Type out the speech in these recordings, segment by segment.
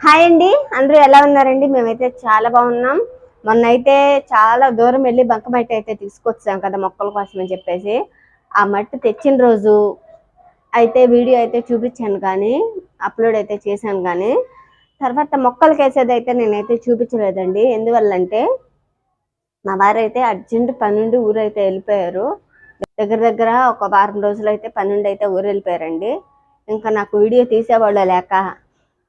Hi అండి. అందరూ ఎలా ఉన్నారండి? మేమైతే చాలా బాగున్నాం. మొన్న అయితే చాలా దూరం వెళ్ళి బంకమట్టి అయితే తీసుకొచ్చాం కదా మొక్కల కోసం అని చెప్పేసి. ఆ మట్టి తెచ్చిన రోజు అయితే వీడియో అయితే చూపించాను కానీ అప్లోడ్ అయితే చేశాను కానీ తర్వాత మొక్కలకి వేసేది అయితే నేనైతే చూపించలేదండి. ఎందువల్లంటే మా వారు అయితే అర్జెంట్ పనుండి ఊరైతే వెళ్ళిపోయారు. దగ్గర దగ్గర ఒక వారం రోజులు అయితే పనుండి అయితే ఊరు వెళ్ళిపోయారండి. ఇంకా నాకు వీడియో తీసేవాళ్ళు లేక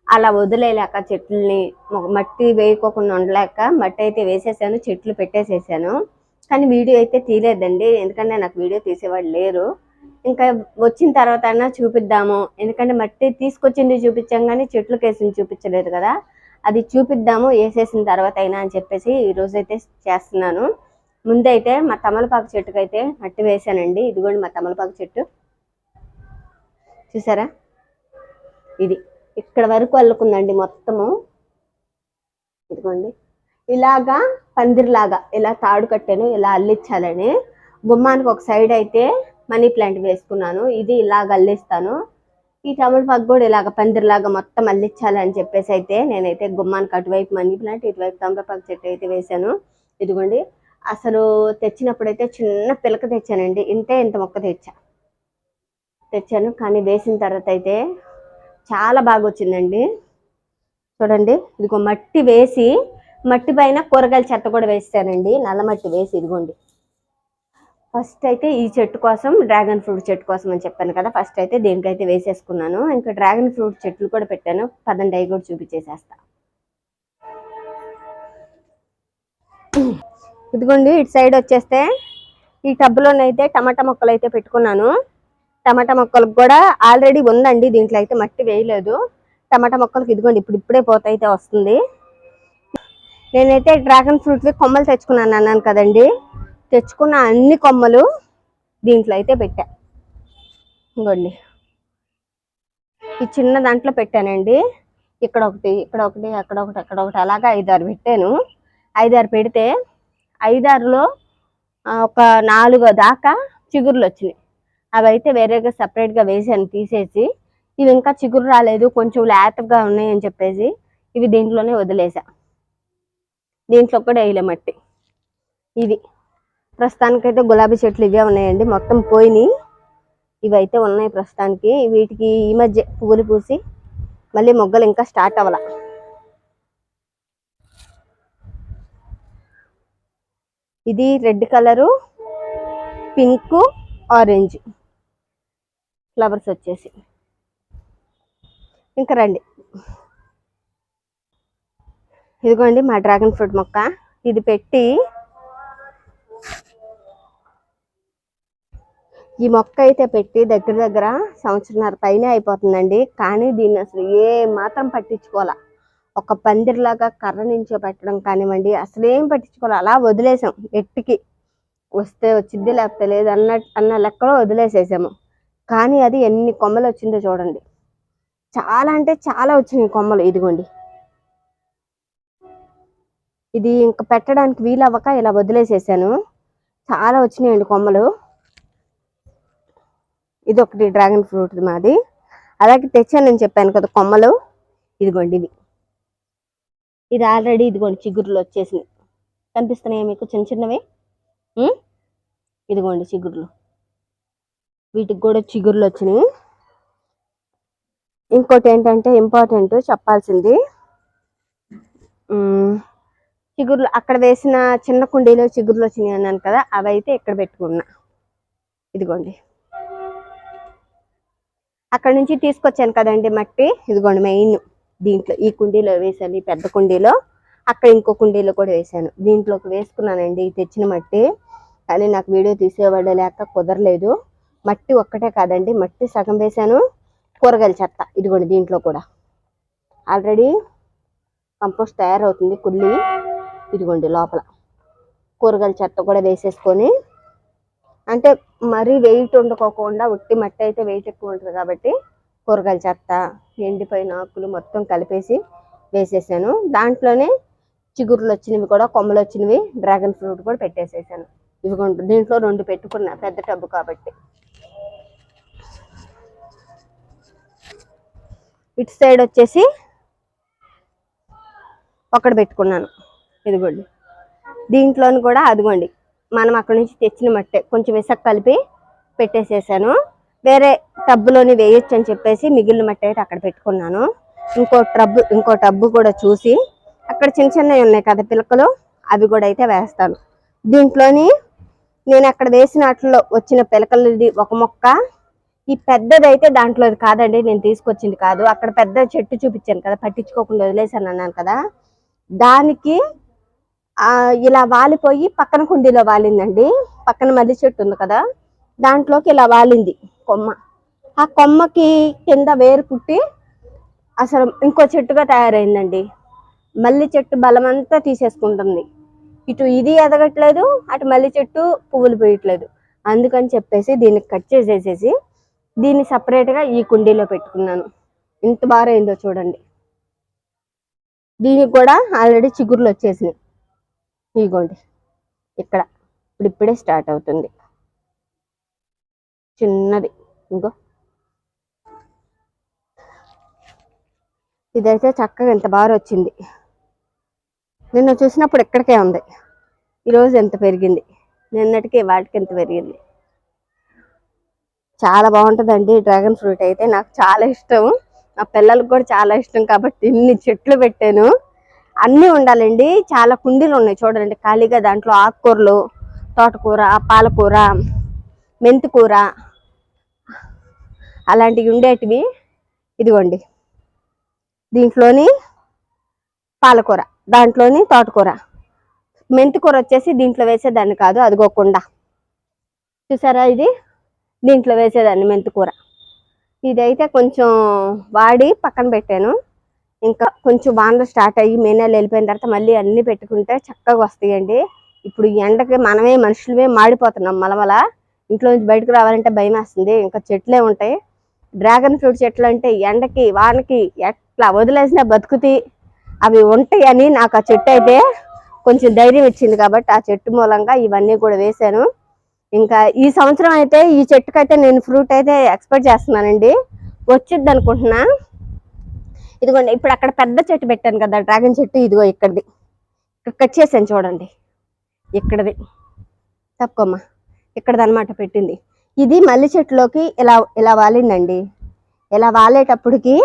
అలా వదిలేలేక చెట్లని మట్టి వేయకోకుండా ఉండలేక మట్టి అయితే వేసేసాను చెట్లు పెట్టేసేసాను. కానీ వీడియో అయితే తీయలేదండి ఎందుకంటే నాకు వీడియో తీసేవాళ్ళు లేరు. ఇంకా వచ్చిన తర్వాత అయినా చూపిద్దాము. ఎందుకంటే మట్టి తీసుకొచ్చింది చూపించాం కానీ చెట్లు కేసుని చూపించలేదు కదా. అది చూపిద్దాము వేసేసిన తర్వాత అయినా అని చెప్పేసి ఈ చేస్తున్నాను. ముందైతే మా తమలపాకు చెట్టుకైతే అయితే మట్టి వేసానండి ఇదిగోండి మా తమలపాకు చెట్టు. చూసారా? ఇది. ఇక్కడ వరకు అల్లుకుందండి మొత్తము. ఇదిగోండి. ఇలాగా పందిరిలాగా ఇలా తాడు కట్టాను ఇలా అల్లించాలని గుమ్మానికి ఒక సైడ్ అయితే మనీ ప్లాంట్ వేసుకున్నాను. ఇది ఇలాగ అల్లిస్తాను. ఈ తమలపాకు కూడా ఇలాగ పందిరిలాగా మొత్తం అల్లించాలని చెప్పేసి అయితే నేనైతే గుమ్మానికి అటువైపు మనీ ప్లాంట్ ఇటువైపు తమలపాకు చెట్టు అయితే వేశాను. ఇదిగోండి. అసలు తెచ్చినప్పుడైతే చిన్న పిలక తెచ్చానండి. ఇంతే ఇంత మొక్క తెచ్చా. తెచ్చాను. కానీ వేసిన తర్వాత అయితే చాలా బాగా వచ్చిందండి చూడండి ఇదిగో మట్టి వేసి మట్టి పైన కూరగాయల చెత్త కూడా వేస్తానండి. నల్ల మట్టి వేసి ఇదిగోండి. ఫస్ట్ అయితే ఈ చెట్టు కోసం డ్రాగన్ ఫ్రూట్ చెట్టు కోసం అని చెప్పాను కదా ఫస్ట్ అయితే దేనికైతే వేసేసుకున్నాను ఇంకా డ్రాగన్ ఫ్రూట్ చెట్లు కూడా పెట్టాను. పదండి అవి కూడా చూపించేసేస్తా. ఇదిగోండి ఇటు సైడ్ వచ్చేస్తే ఈ టబ్లోనైతే టమాటా మొక్కలు అయితే పెట్టుకున్నాను. టమాటా మొక్కలకు కూడా ఆల్రెడీ ఉందండి. దీంట్లో అయితే మట్టి వేయలేదు. టమాటా మొక్కలకు ఇదిగోండి ఇప్పుడు ఇప్పుడే పోత అయితే వస్తుంది. నేనైతే డ్రాగన్ ఫ్రూట్వి కొమ్మలు తెచ్చుకున్నాను అన్నాను కదండి. తెచ్చుకున్న అన్ని కొమ్మలు దీంట్లో అయితే పెట్టా. ఇంకోండి ఈ చిన్న దాంట్లో పెట్టానండి. ఇక్కడ ఒకటి ఇక్కడ ఒకటి అక్కడ ఒకటి అక్కడ ఒకటి అలాగా ఐదారు పెట్టాను. ఐదారు పెడితే ఐదారులో ఒక నాలుగో దాకా చిగుర్లు వచ్చినాయి. అవి అయితే వేరేగా సపరేట్గా వేసాను తీసేసి. ఇవి ఇంకా చిగురు రాలేదు కొంచెం లేతగా ఉన్నాయి అని చెప్పేసి ఇవి దీంట్లోనే వదిలేసా. దీంట్లో కూడా వేయలే మట్టి. ఇవి. ప్రస్తుతానికైతే గులాబీ చెట్లు ఇవే ఉన్నాయండి మొత్తం పోయినాయి. ఇవి అయితే ఉన్నాయి ప్రస్తుతానికి. వీటికి ఈ మధ్య పువ్వులు పూసి మళ్ళీ మొగ్గలు ఇంకా స్టార్ట్ అవ్వాల. ఇది red colour pink orange flowers వచ్చేసి. ఇంకా రండి. ఇదిగోండి మా డ్రాగన్ ఫ్రూట్ మొక్క. ఇది పెట్టి ఈ మొక్క అయితే పెట్టి దగ్గర దగ్గర సంవత్సరంన్నర పైన అయిపోతుందండి. కానీ దీన్ని అసలు ఏ మాత్రం పట్టించుకోవాలా. ఒక పందిరిలాగా కర్ర నుంచో పెట్టడం కానివ్వండి అసలు ఏం పట్టించుకోవాలి. అలా వదిలేసాం ఎట్టికి. వస్తే వచ్చింది లేకపోతే లేదు అన్న అన్న లెక్కలో వదిలేసేసాము. కానీ అది ఎన్ని కొమ్మలు వచ్చిందో చూడండి. చాలా అంటే చాలా వచ్చినాయి కొమ్మలు ఇదిగోండి. ఇది ఇంకా పెట్టడానికి వీలవ్వక ఇలా వదిలేసేసాను. చాలా వచ్చినాయండి కొమ్మలు. ఇది ఒకటి డ్రాగన్ ఫ్రూట్ మాది. అలాగే తెచ్చానని చెప్పాను కదా కొమ్మలు. ఇదిగోండి ఇవి. ఇది ఆల్రెడీ ఇదిగోండి చిగురులు వచ్చేసినాయి. కనిపిస్తున్నాయి మీకు చిన్న చిన్నవి? ఇదిగోండి చిగుర్లు. వీటికి కూడా చిగుర్లు వచ్చినాయి. ఇంకోటి ఏంటంటే ఇంపార్టెంట్ చెప్పాల్సింది. ఉం, చిగుర్లు అక్కడ వేసిన చిన్న కుండీలో చిగుర్లు వచ్చినాయి అన్నాను కదా అవైతే ఇక్కడ పెట్టుకున్నా. ఇదిగోండి. అక్కడ నుంచి తీసుకొచ్చాను కదండి మట్టి. ఇదిగోండి మెయిన్ దీంట్లో ఈ కుండీలో వేసాను ఈ పెద్ద కుండీలో. అక్కడ ఇంకో కుండీలో కూడా వేసాను దీంట్లోకి వేసుకున్నానండి తెచ్చిన మట్టి. కానీ నాకు వీడియో తీసేవాడు లేక కుదరలేదు. మట్టి ఒక్కటే కాదండి మట్టి సగం వేసాను కూరగాయల చెత్త ఇదిగోండి దీంట్లో కూడా. ఆల్రెడీ కంపోస్ట్ తయారవుతుంది కుల్లి ఇదిగోండి లోపల. కూరగాయల చెత్త కూడా వేసేసుకొని అంటే మరీ వెయిట్ ఉండకోకుండా ఉట్టి మట్టి అయితే వెయిట్ ఎక్కువ ఉంటుంది కాబట్టి కూరగాయల చెత్త ఎండిపోయిన ఆకులు మొత్తం కలిపేసి వేసేసాను. దాంట్లోనే చిగుర్లు వచ్చినవి కూడా కొమ్మలు వచ్చినవి డ్రాగన్ ఫ్రూట్ కూడా పెట్టేసేసాను. ఇదిగోండి దీంట్లో రెండు పెట్టుకున్నా పెద్ద టబ్బు కాబట్టి. ఇటు సైడ్ వచ్చేసి ఒకటి పెట్టుకున్నాను. ఇదిగోండి. దీంట్లోని కూడా అదిగోండి. మనం అక్కడి నుంచి తెచ్చిన మట్టే కొంచెం ఇసుక కలిపి పెట్టేసేసాను. వేరే టబ్బులోని వేయొచ్చు అని చెప్పేసి మిగిలిన మట్టి అయితే అక్కడ పెట్టుకున్నాను. ఇంకో టబ్బు ఇంకో టబ్బు కూడా చూసి అక్కడ చిన్న చిన్నవి ఉన్నాయి కదా పిలకలు అవి కూడా అయితే వేస్తాను. దీంట్లోని నేను అక్కడ వేసిన వాటిలో వచ్చిన పిలకలది ఒక మొక్క. ఈ పెద్దదైతే దాంట్లో కాదండి నేను తీసుకొచ్చింది కాదు. అక్కడ పెద్ద చెట్టు చూపించాను కదా పట్టించుకోకుండా వదిలేసాను అన్నాను కదా. దానికి ఇలా వాలిపోయి పక్కన కుండీలో వాలిందండి. పక్కన మల్లి చెట్టు ఉంది కదా దాంట్లోకి ఇలా వాలింది కొమ్మ. ఆ కొమ్మకి కింద వేరు పుట్టి అసలు ఇంకో చెట్టుగా తయారైందండి. మల్లి చెట్టు బలమంతా తీసేసుకుంటుంది. ఇటు ఇది ఎదగట్లేదు అటు మల్లి చెట్టు పువ్వులు పోయట్లేదు. అందుకని చెప్పేసి దీన్ని కట్ చేసేసేసి దీన్ని సపరేట్గా ఈ కుండీలో పెట్టుకున్నాను. ఇంత బాగా అయిందో చూడండి. దీనికి కూడా ఆల్రెడీ చిగురులు వచ్చేసినాయి. ఇదిగోండి. ఇక్కడ ఇప్పుడు ఇప్పుడే స్టార్ట్ అవుతుంది. చిన్నది. ఇంకో. ఇదైతే చక్కగా ఎంత బాగా వచ్చింది. నిన్న చూసినప్పుడు ఇక్కడికే ఉంది. ఈరోజు ఎంత పెరిగింది? నిన్నటికి వాటికి ఎంత పెరిగింది? చాలా బాగుంటుందండి డ్రాగన్ ఫ్రూట్ అయితే. నాకు చాలా ఇష్టం. నా పిల్లలకు కూడా చాలా ఇష్టం కాబట్టి ఇన్ని చెట్లు పెట్టాను. అన్నీ ఉండాలండి. చాలా కుండీలు ఉన్నాయి చూడండి. ఖాళీగా దాంట్లో ఆకుకూరలు తోటకూర పాలకూర మెంతికూర అలాంటివి ఉండేటివి. ఇదిగోండి. దీంట్లోని పాలకూర దాంట్లోని తోటకూర. మెంతికూర వచ్చేసి దీంట్లో వేసేదాన్ని కాదు అదిగోకుండా చూసారా ఇది? దీంట్లో వేసేదాన్ని మెంతికూర ఇదైతే కొంచెం వాడి పక్కన పెట్టాను. ఇంకా కొంచెం వానలు స్టార్ట్ అయ్యి మే నెల వెళ్ళిపోయిన తర్వాత మళ్ళీ అన్ని పెట్టుకుంటే చక్కగా వస్తాయండి. ఇప్పుడు ఎండకి మనమే మనుషులమే మాడిపోతున్నాం మలమల. ఇంట్లో నుంచి బయటకు రావాలంటే భయం వేస్తుంది ఇంకా చెట్లే ఉంటాయి. డ్రాగన్ ఫ్రూట్ చెట్లు అంటే ఎండకి వానకి ఎట్లా వదిలేసినా బతుకుతి. అవి ఉంటాయని నాకు ఆ చెట్టు అయితే కొంచెం ధైర్యం ఇచ్చింది కాబట్టి ఆ చెట్టు మూలంగా ఇవన్నీ కూడా వేశాను. ఇంకా ఈ సంవత్సరం అయితే ఈ చెట్టుకైతే నేను ఫ్రూట్ అయితే ఎక్స్పెక్ట్ చేస్తున్నానండి. వచ్చిద్ది అనుకుంటున్నా. ఇదిగోండి ఇప్పుడు అక్కడ పెద్ద చెట్టు పెట్టాను కదా డ్రాగన్ చెట్టు ఇదిగో ఇక్కడిది. ఇక్కడ కట్ చేశాను చూడండి. ఇక్కడది. తప్పమ్మా ఇక్కడది అనమాట పెట్టింది. ఇది మల్లి చెట్టులోకి ఇలా ఇలా వాలిందండి. ఇలా వాలేటప్పటికి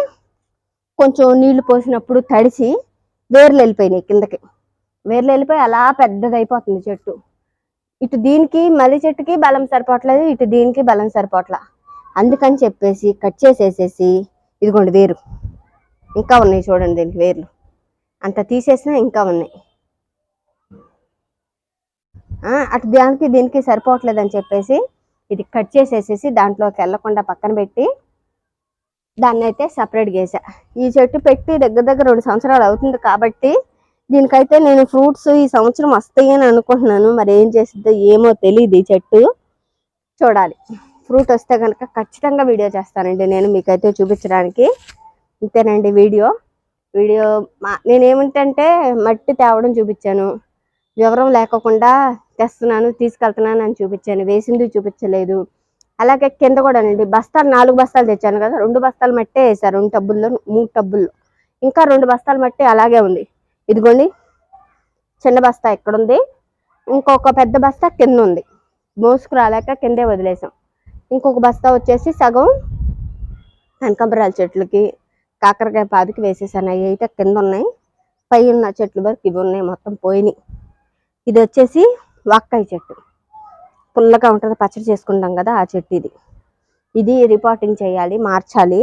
కొంచెం నీళ్ళు పోసినప్పుడు తడిసి వేర్లు వెళ్ళిపోయినాయి కిందకి. వేర్లు వెళ్ళిపోయి అలా పెద్దదైపోతుంది చెట్టు. ఇటు దీనికి మల్లి చెట్టుకి బలం సరిపోవట్లేదు ఇటు దీనికి బలం సరిపోవట్లా. అందుకని చెప్పేసి కట్ చేసేసేసి ఇదిగోండి వేరు. ఇంకా ఉన్నాయి చూడండి దీనికి వేర్లు. అంత తీసేసినా ఇంకా ఉన్నాయి. అటు దానికి దీనికి సరిపోవట్లేదు అని చెప్పేసి ఇది కట్ చేసేసేసి దాంట్లోకి వెళ్ళకుండా పక్కన పెట్టి దాన్ని అయితే సపరేట్ వేసా. ఈ చెట్టు పెట్టి దగ్గర దగ్గర రెండు సంవత్సరాలు అవుతుంది కాబట్టి దీనికైతే నేను ఫ్రూట్స్ ఈ సంవత్సరం వస్తాయి అని అనుకుంటున్నాను. మరి ఏం చేసిద్దో ఏమో తెలియదు ఈ చెట్టు. చూడాలి. ఫ్రూట్ వస్తే కనుక ఖచ్చితంగా వీడియో చేస్తానండి. నేను మీకైతే చూపించడానికి. ఇంతేనండి వీడియో. వీడియో మా నేనేమిటంటే మట్టి తేవడం చూపించాను. వివరం లేకుండా తెస్తున్నాను తీసుకెళ్తున్నాను అని చూపించాను. వేసింది చూపించలేదు. అలాగే కింద కూడా అండి. బస్తాలు నాలుగు బస్తాలు తెచ్చాను కదా. రెండు బస్తాలు మట్టే వేసారు రెండు టబ్బుల్లో మూడు టబ్బుల్లో. ఇంకా రెండు బస్తాలు మట్టి అలాగే ఉంది. ఇదిగోండి. చిన్న బస్తా ఇక్కడ ఉంది ఇంకొక పెద్ద బస్తా కింద ఉంది. మోసుకు రాలేక కిందే వదిలేసాం. ఇంకొక బస్తా వచ్చేసి సగం కనకాంబరాల చెట్లకి కాకరకాయ పాదికి వేసేసాను. అవి అయితే కింద ఉన్నాయి. పై ఉన్న చెట్లు వరకు ఇవి ఉన్నాయి. మొత్తం పోయినాయి. ఇది వచ్చేసి వాక్కాయ చెట్టు. పుల్లగా ఉంటుంది పచ్చడి చేసుకుంటాం కదా ఆ చెట్టు ఇది ఇది రిపోర్టింగ్ చేయాలి మార్చాలి.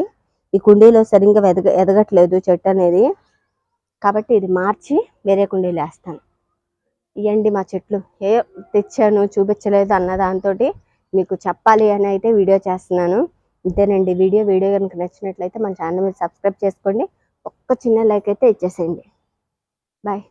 ఈ కుండీలో సరిగ్గా ఎదగ ఎదగట్లేదు చెట్టు అనేది. కాబట్టి ఇది మార్చి వేరే కుండీలు వేస్తాను. ఇవ్వండి మా చెట్లు. ఏ తెచ్చాను చూపించలేదు అన్న దాంతో మీకు చెప్పాలి అని అయితే వీడియో చేస్తున్నాను. ఇంతేనండి వీడియో వీడియో కనుక నచ్చినట్లయితే మన ఛానల్ మీరు సబ్స్క్రైబ్ చేసుకోండి. ఒక్క చిన్న లైక్ అయితే ఇచ్చేసేయండి. బాయ్.